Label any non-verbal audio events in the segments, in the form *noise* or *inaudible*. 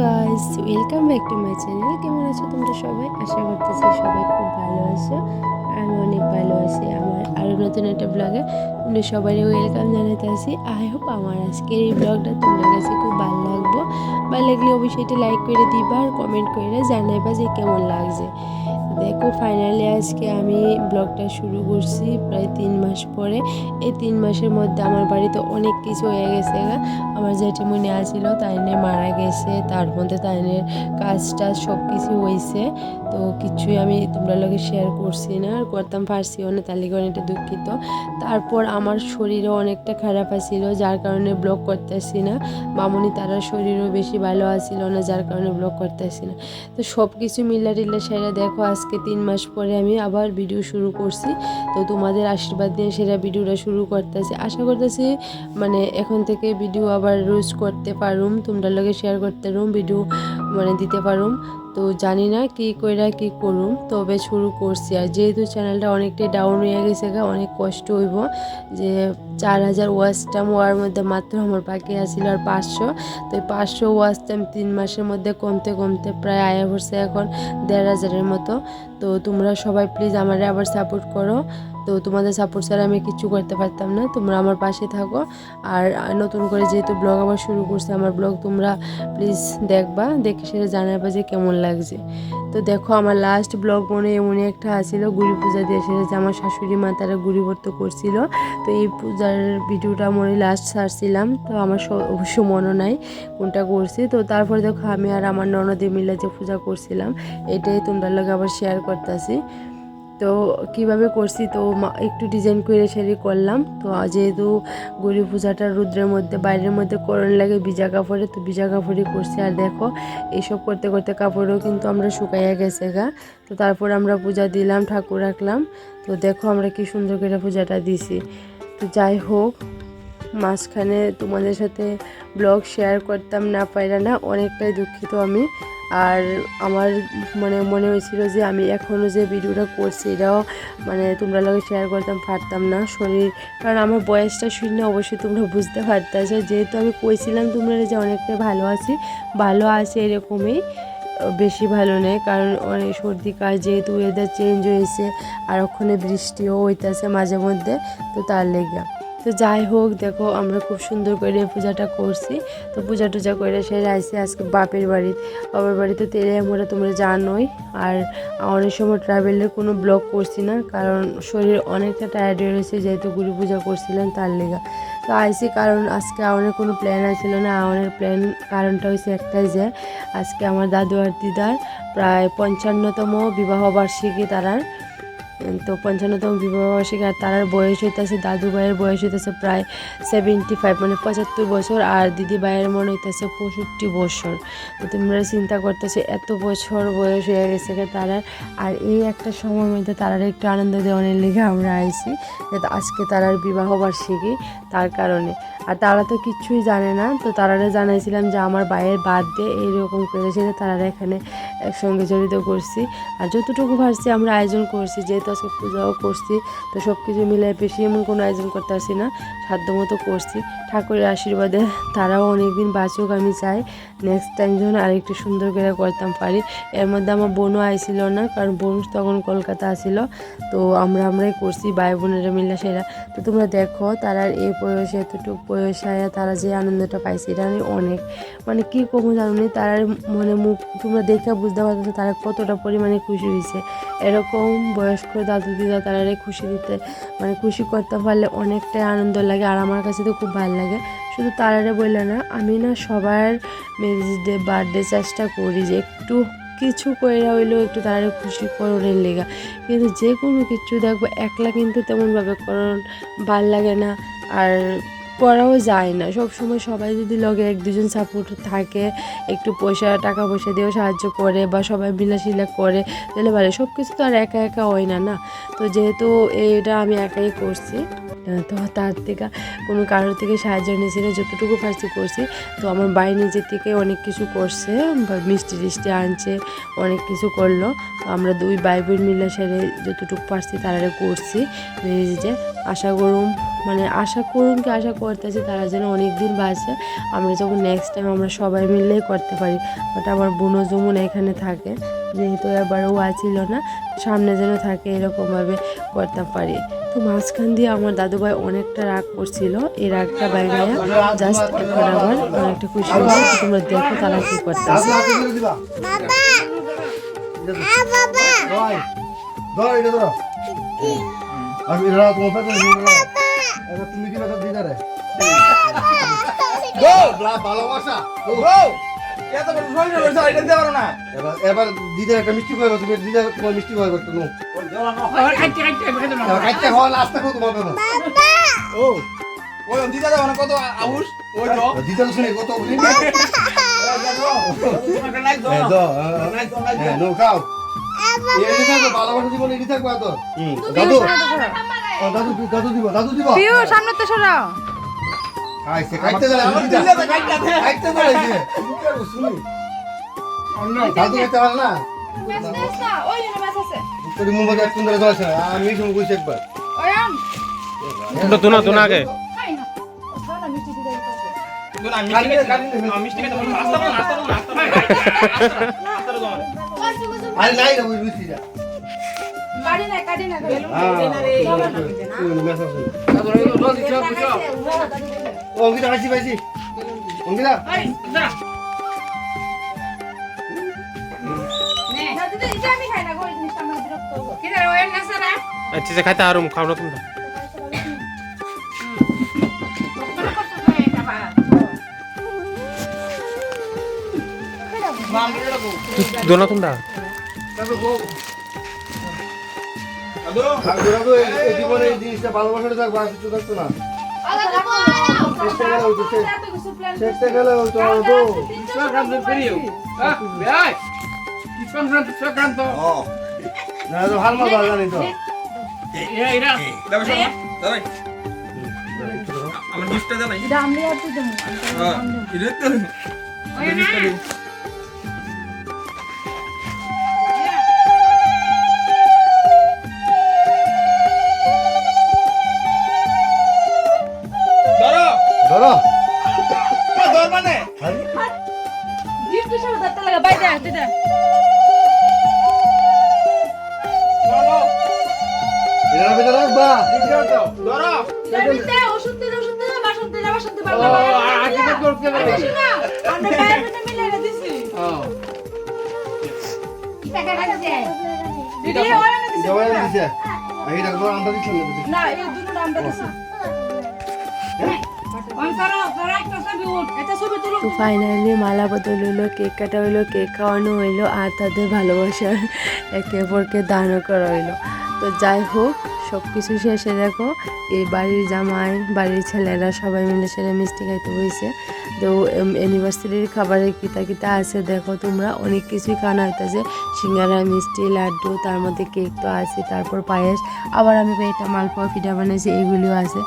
Guys, welcome back to my channel. কেমন আছো তোমরা সবাই? আশা করতেছি সবাই খুব ভালো আছো। আমি অনেক ভালো আছি। আমার আরও নতুন একটা ব্লগে তোমরা সবাই ওয়েলকাম জানাতে আসি আই হোপ আমার আজকের এই ব্লগটা তোমার কাছে খুব ভালো লাগবো। ভালো লাগলে অবশ্যই এটা লাইক করে দিবা আর কমেন্ট করে জানাইবা যে কেমন লাগছে। দেখো ফাইনালি আজকে আমি ব্লগটা শুরু করছি প্রায় তিন মাস পরে। এই তিন মাসের মধ্যে আমার বাড়িতে অনেক কিছু হয়ে গেছে। আমার জেঠিমনি আছিল তাইনে মারা গেছে। তার মধ্যে তাইনের কাজ টাজ সব কিছু হয়েছে। তো কিছুই আমি তোমরা লগে শেয়ার করছি না। আর করতাম পারছিও না তার লিগে অনেকটা দুঃখিত। তারপর আমার শরীরও অনেকটা খারাপ আছিল, যার কারণে ব্লগ করতেছি না। মামনি তারা শরীরও বেশি ভালো আছিল না, যার কারণে ব্লগ করতেছি না। তো সব কিছু মিল্লা টিল্লা সেরা দেখো, আজকে তিন মাস পরে আমি আবার ভিডিও শুরু করছি। তো তোমাদের আশীর্বাদ দিয়ে সেরা ভিডিওটা শুরু করতেছি। আশা করতেছি মানে এখন থেকে ভিডিও আবার রোজ করতে পারুম। তোমরা লোকে শেয়ার করতে রুম ভিডিও মানে দিতে পারুম। তো জানি না কি কইরা কি করুম, তবে শুরু করছি। আর যেহেতু চ্যানেলটা অনেকটাই ডাউন হয়ে গেছে অনেক কষ্ট হইব যে চার হাজার ওয়াচ টাইম হওয়ার মধ্যে মাত্র আমার বাকি আছিল আর পাঁচশো। তো এই পাঁচশো ওয়াচ টাইম তিন মাসের মধ্যে কমতে কমতে প্রায় আয়া পড়ছে এখন দেড় হাজারের মতো। তো তোমরা সবাই প্লিজ আমারে আবার সাপোর্ট করো। তো তোমাদের সাপোর্ট ছাড়া আমি কিছু করতে পারতাম না। তোমরা আমার পাশে থাকো। আর নতুন করে যেহেতু ব্লগ আবার শুরু করছে, আমার ব্লগ তোমরা প্লিজ দেখবা। দেখে সেটা জানাবা যে কেমন লাগছে। তো দেখো আমার লাস্ট ব্লগ মনে এমন একটা আসছিল গুড়ি পূজা দিয়ে সেরেছে আমার শাশুড়ি মা তারা গুড়িভর্ত করছিল। তো এই পূজার ভিডিওটা মনে লাস্ট সারছিলাম তো আমার অবশ্য মনে নাই কোনটা করছি। তো তারপর দেখো আমি আর আমার ননদে মিলে যে পূজা করছিলাম, এটাই তোমরা লোক আবার শেয়ার করতেছি। তো কীভাবে করছি? তো একটু ডিজাইন করে সেরি করলাম। তো যেহেতু গরিব পূজাটা রুদ্রের মধ্যে, বাইরের মধ্যে করণ লাগে ভিজা কাপড়ে, তো ভিজা কাপড়ই করছি। আর দেখো, এইসব করতে করতে কাপড়ও কিন্তু আমরা শুকাইয়া গেছে গা। তো তারপর আমরা পূজা দিলাম, ঠাকুর রাখলাম। তো দেখো আমরা কি সুন্দর করে পূজাটা দিছি। তো যাই হোক মাঝখানে তোমাদের সাথে ব্লগ শেয়ার করতাম না পাইরা না, অনেকটাই দুঃখিত আমি। আর আমার মানে মনে হয়েছিল যে আমি এখনও যে ভিডিওটা করছি, এটাও মানে তোমরা লগে শেয়ার করতাম, পারতাম না শরীর। কারণ আমার বয়সটা শুনে অবশ্যই তোমরা বুঝতে পারতেছো যেহেতু আমি কইছিলাম তোমরা যে অনেকটাই ভালো আছি, ভালো আছে এরকমই, বেশি ভালো নেই। কারণ অনেক সর্দি কাজ যেহেতু ওয়েদার চেঞ্জ হয়েছে, আর ওখানে বৃষ্টিও হইতেছে মাঝে মধ্যে, তো তার লেগে। তো যাই হোক, দেখো আমরা খুব সুন্দর করে পূজাটা করছি। তো পূজা টুজা করে সেরে আইসি আজকে বাপের বাড়ি। বাবার বাড়িতে তেলে আমরা তোমরা জানোই। আর অনেক সময় ট্রাভেলের কোনো ব্লগ করছি না, কারণ শরীর অনেকটা টায়ার্ড হয়ে রয়েছে, যেহেতু গুরু পূজা করছিলাম তার লেগা। তো আইসি কারণ আজকে আওয়ানের কোনো প্ল্যান আছিল না। আওয়ানের প্ল্যান কারণটা হয়েছে একটাই যে, আজকে আমার দাদু আর দিদার প্রায় পঞ্চান্নতম বিবাহ বার্ষিকী তারার। তো পঞ্চান্নতম বিবাহ বার্ষিকী আর তার বয়স হইতেছে, দাদু ভাইয়ের বয়স হইতেছে প্রায় সেভেন্টি ফাইভ মানে পঁচাত্তর বছর আর দিদি ভাইয়ের মনে হইতেছে পঁয়ষট্টি বছর। তো তোমরা চিন্তা করতেছে, এত বছর বয়স হয়ে গেছে গে তারার। আর এই একটা সময় মধ্যে তারার একটু আনন্দ দেওয়ানের লেগে আমরা আইছি, যে আজকে তারার বিবাহ বার্ষিকী তার কারণে। আর তারা তো কিছুই জানে না, তো তারারে জানাইছিলাম যে আমার ভাইয়ের বার্থডে, এইরকম করেছে যে তারা এখানে একসঙ্গে জড়িত করছি। আর যতটুকু পারছি আমরা আয়োজন করছি, যেহেতু আজকে পূজাও করছি। তো সব কিছু মিলে বেশি এমন কোনো আয়োজন করতে না। সাধ্য মতো করছি। ঠাকুরের আশীর্বাদে তারাও অনেকদিন বাঁচুক আমি চাই। নেক্সট টাইম যেন আরেকটু সুন্দর করে করতাম পারি। এর মধ্যে আমার বোনও আইছিল না, কারণ বোন তখন কলকাতা আসিল তো আমরা আমরাই করছি, ভাই বোনেরা মিলে সেরা। তো তোমরা দেখো তারা এই বয়সে, এতটুকু বয়সে তারা যে আনন্দটা পাইছে, এটা আমি অনেক মানে কী কমু জানো নি? তার মানে মুখ, তোমরা দেখে বুঝতে পারছ তারা কতটা পরিমাণে খুশি হয়েছে। এরকম বয়স্ক দাদু দিদা তারা খুশি দিতে মানে খুশি করতে পারলে অনেকটাই আনন্দ লাগে আর আমার কাছে তো খুব ভালো লাগে। শুধু তারারে বললে না, আমি না সবার মেরিজ ডে বার্থডে চেষ্টা করি যে একটু কিছু কইরা হইলেও একটু তারা খুশি করণের লেগা। কিন্তু যে কোনো কিছু দেখব, একলা কিন্তু তেমনভাবে করণ ভালো লাগে না। আর করাও যায় না। সব সময় সবাই যদি লগে এক দুজন সাপোর্ট থাকে, একটু পয়সা, টাকা পয়সা দিয়েও সাহায্য করে বা সবাই বিলাসিলা করে, তাহলে ভালো। সব কিছু তো আর একা একা হয় না না? তো যেহেতু এটা আমি একাই করছি তো তার থেকে কোনো কারোর থেকে সাহায্য নিয়েছি না, যতটুকু পারছি করছি। তো আমার বাই নিজের থেকে অনেক কিছু করছে মিষ্টি টিষ্টি আনছে, অনেক কিছু করল। তো আমরা দুই ভাই বোন মিলে সেরে যতটুকু পারছি তারা করছি। যে আশা করুম মানে আশা করুন কি আশা করতেছি তারা যেন অনেক দিন বাঁচে। আমরা যখন নেক্সট টাইম আমরা সবাই মিলেই করতে পারি। বাট আমার বোনও যেমন এখানে থাকে যেহেতু এবার ও আছিল না সামনে যেন থাকে এরকমভাবে করতে পারি। তো মাঝখান দিয়ে আমার দাদুভাই অনেকটা রাগ করছিল এই রাগটা বাইরে জাস্ট এখন আবার অনেকটা খুশি হয়েছে তোমরা দেখো তারা কি করতেছে। এটা ধরো। আমি এরা তোমার এবার তুমি কি কথা দিদা রে ভালোবাসা। এত বড় শরীর রয়েছে এটা দিতে পারো না। এবার এবার দিদা একটা মিষ্টি খাওয়াবো তুমি দিদা তোমার মিষ্টি খাওয়াবো একটু নো। খাওয়া লাস্ট তোমার বাবা ও ওই দিতে যাব না কত আউস? ওই তো দিদা শুনে কত বলি? দাও দাও দাও দাও দাদু দাদু। দাদু দিব দাদু দিব। পিউ সামনে তো সরাও। খাইছে খাইতে গেলে আমার দিদা দিলে তো খাইতে গেলে শুনি দাদু খাইতে পারে না তোর এক কুন্দরে আমি শুনে কইছি একবার। দুনা দুনা আগে। অঙ্কিতা খাইছি পাইছি। অঙ্কিতা? আচ্ছা খাইতে আরম খাও না তোমরা আর কিছু থাকতো না চেষ্টা গেলে হইতো সে- চেষ্টা গেলে হইতো হইতো না। তো ভালো মতো জানি তো আমার গিফটটা দাও হ্যাঁ এটা তো এটা রাখবা। ধরো জবাই দিছে এই ডাক্তার আমরা দিচ্ছি না তো ফাইনালি মালা বদল হইল কেক কাটা হইল কেক খাওয়ানো হইল আর তাদের ভালোবাসার একে অপরকে দানও করা হইল। তো যাই হোক সব কিছু শেষে দেখো, এই বাড়ির জামাই, বাড়ির ছেলেরা সবাই মিলে সেরে মিষ্টি খাইতে হয়েছে তো অ্যানিভার্সারির খাবারের কিতা কিতা আছে দেখো তোমরা। অনেক কিছুই খাওয়ানো হইতেছে। সিঙ্গারা, মিষ্টি, লাড্ডু, তার মধ্যে কেক তো আছে, তারপর পায়েস। আবার আমি এটা মালপোয়া পিঠা বানাইছি এগুলিও আছে।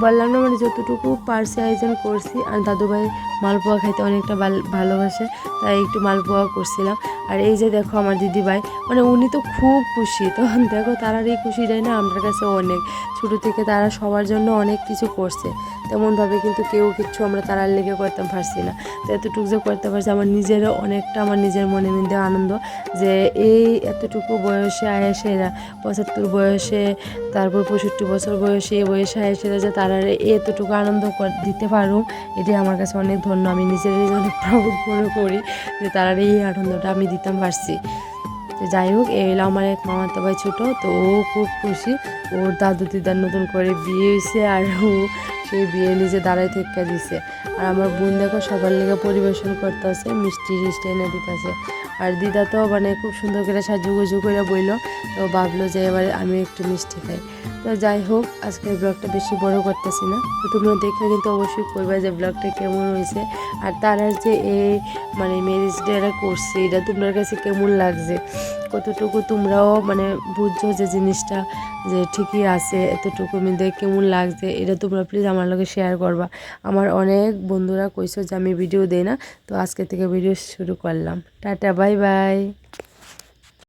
বললাম না মানে যতটুকু পারছি আয়োজন করছি। আর দাদুভাই মালপোয়া খাইতে অনেকটা ভাল- ভালোবাসে, তাই একটু মালপোয়া করছিলাম। আর এই যে দেখো আমার দিদিভাই মানে উনি তো খুব খুশি। তো *laughs* দেখো তারার এই খুশিটাই না আমার কাছে অনেক। ছোটো থেকে তারা সবার জন্য অনেক কিছু করছে। তেমনভাবে কিন্তু কেউ কিচ্ছু আমরা তারার লেগে করতে পারছি না। তো এতটুকু যে করতে পারছি, আমার নিজেরও অনেকটা আমার নিজের মনে মধ্যে আনন্দ যে এই এতটুকু বয়সে এরা পঁচাত্তর বয়সে, তারপর পঁয়ষট্টি বছর বয়সে এই বয়সে আয়েসেরা যে তারা এতটুকু আনন্দ দিতে পারো এটাই আমার কাছে অনেক ধন্য। আমি নিজেরই অনেক প্রাউড মনে করি যে তারা এই আনন্দটা আমি দিতাম পারছি। তো যাই হোক এই হলো আমার এক মামাতো ভাই ছোটো, তো ও খুব খুশি। ওর দাদু দিদার নতুন করে বিয়ে হয়েছে আর ও সেই বিয়ে নিজে দাঁড়ায় থেকে দিছে। আর আমার বোন দেখো সবার লেগে পরিবেশন করতেছে, মিষ্টি টিষ্টি এনে দিতেছে। আর দিদা তো মানে খুব সুন্দর করে সাজুগুজু করে বইলো, তো ভাবলো যে এবারে আমি একটু মিষ্টি খাই। তো যাই হোক, আজকের ব্লগটা বেশি বড় করতেছি না। তো তোমরা দেখে কিন্তু অবশ্যই করবে যে ব্লগটা কেমন হয়েছে। আর তারা যে এই মানে ম্যারেজ ডেটা করছে, এটা তোমার কাছে কেমন লাগছে? কতটুকু তোমরাও মানে বুঝছ যে জিনিসটা, যে ঠিকই আছে, এতটুকু মধ্যে কেমন লাগছে? এটা তোমরা প্লিজ আমার লগে শেয়ার করবা। আমার অনেক বন্ধুরা কইছো যে আমি ভিডিও দেই না। তো আজকে থেকে ভিডিও শুরু করলাম। Tata bye bye